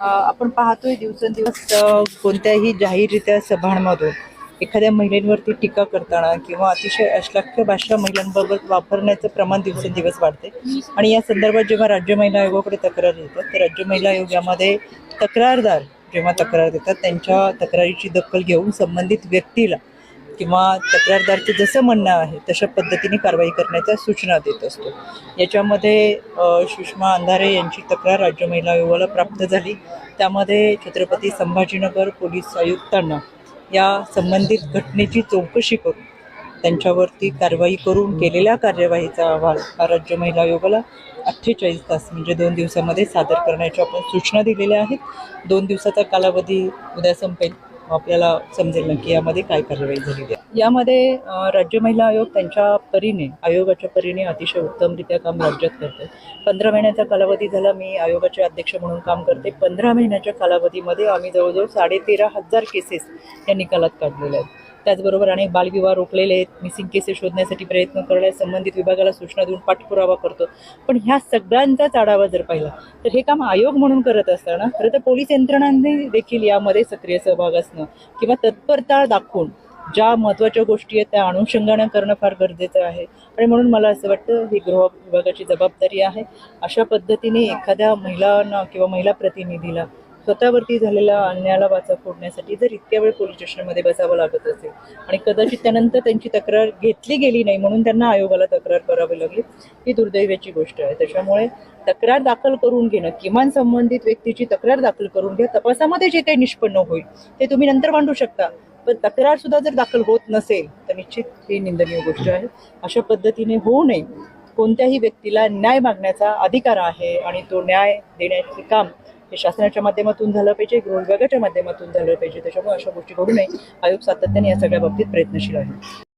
आपण पाहतोय दिवसेंदिवस कोणत्याही जाहीररित्या सभांमधून एखाद्या महिलेंवरती टीका करताना किंवा अतिशय अश्लाख्य भाषा महिलांबाबत वापरण्याचं प्रमाण दिवसेंदिवस वाढते. आणि या संदर्भात जेव्हा राज्य महिला आयोगाकडे तक्रार येतात तर राज्य महिला आयोग यामध्ये तक्रारदार जेव्हा तक्रार देतात त्यांच्या तक्रारीची दखल घेऊन संबंधित व्यक्तीला किंवा तक्रारदारचं जसं म्हणणं आहे तशा पद्धतीने कारवाई करण्याच्या सूचना देत असतो. याच्यामध्ये सुषमा अंधारे यांची तक्रार राज्य महिला आयोगाला प्राप्त झाली. त्यामध्ये छत्रपती संभाजीनगर पोलीस आयुक्तांना या संबंधित घटनेची चौकशी करून त्यांच्यावरती कारवाई करून केलेल्या कार्यवाहीचा अहवाल हा राज्य महिला आयोगाला अठ्ठेचाळीस तास म्हणजे दोन दिवसामध्ये सादर करण्याच्या आपण सूचना दिलेल्या आहेत. दोन दिवसाचा कालावधी उद्या संपेल. आपल्याला समजेल नक्की यामध्ये काय कारवाई झाली यामध्ये राज्य महिला आयोग त्यांच्या परीने आयोगाच्या परीने अतिशय उत्तमरित्या काम राज्यात करते पंधरा महिन्याचा कालावधी झाला मी आयोगाचे अध्यक्ष म्हणून काम करते. पंधरा महिन्याच्या कालावधीमध्ये आम्ही जवळजवळ साडेतेरा हजार केसेस या निकालात काढलेल्या आहेत. त्याचबरोबर अनेक बालविवाह रोखलेले आहेत. मिसिंग केसेस शोधण्यासाठी प्रयत्न करण्यास संबंधित विभागाला सूचना देऊन पाठपुरावा करतो. पण ह्या सगळ्यांचाच आढावा जर पाहिला तर हे काम आयोग म्हणून करत असताना खरं तर पोलीस यंत्रणांनी देखील यामध्ये सक्रिय सहभाग असणं किंवा तत्परता दाखवून ज्या महत्त्वाच्या गोष्टी आहेत त्या अनुषंगानं करणं फार गरजेचं आहे. आणि म्हणून मला असं वाटतं ही गृह विभागाची जबाबदारी आहे. अशा पद्धतीने एखाद्या महिलांना किंवा महिला प्रतिनिधीला स्वतःवरती झालेल्या अन्यायाला वाचा फोडण्यासाठी जर इतक्या वेळ पोलीस स्टेशनमध्ये बसावं लागत असेल आणि कदाचित त्यानंतर त्यांची तक्रार घेतली गेली नाही म्हणून त्यांना आयोगाला तक्रार करावी लागली ही दुर्दैवाची गोष्ट आहे. त्याच्यामुळे तक्रार दाखल करून घेणं किमान संबंधित व्यक्तीची तक्रार दाखल करून घ्या. तपासामध्ये जे काही निष्पन्न होईल ते तुम्ही नंतर मांडू शकता. पण तक्रार सुद्धा जर दाखल होत नसेल तर निश्चित ही निंदनीय गोष्ट आहे. अशा पद्धतीने होऊ नये. कोणत्याही व्यक्तीला न्याय मागण्याचा अधिकार आहे आणि तो न्याय देण्याचे काम हे शासनाच्या माध्यमातून झालं पाहिजे गृह विभागाच्या माध्यमातून झालं पाहिजे त्याच्यामुळे अशा गोष्टी घडू नये. आयोग सातत्याने या सगळ्या बाबतीत प्रयत्नशील आहे.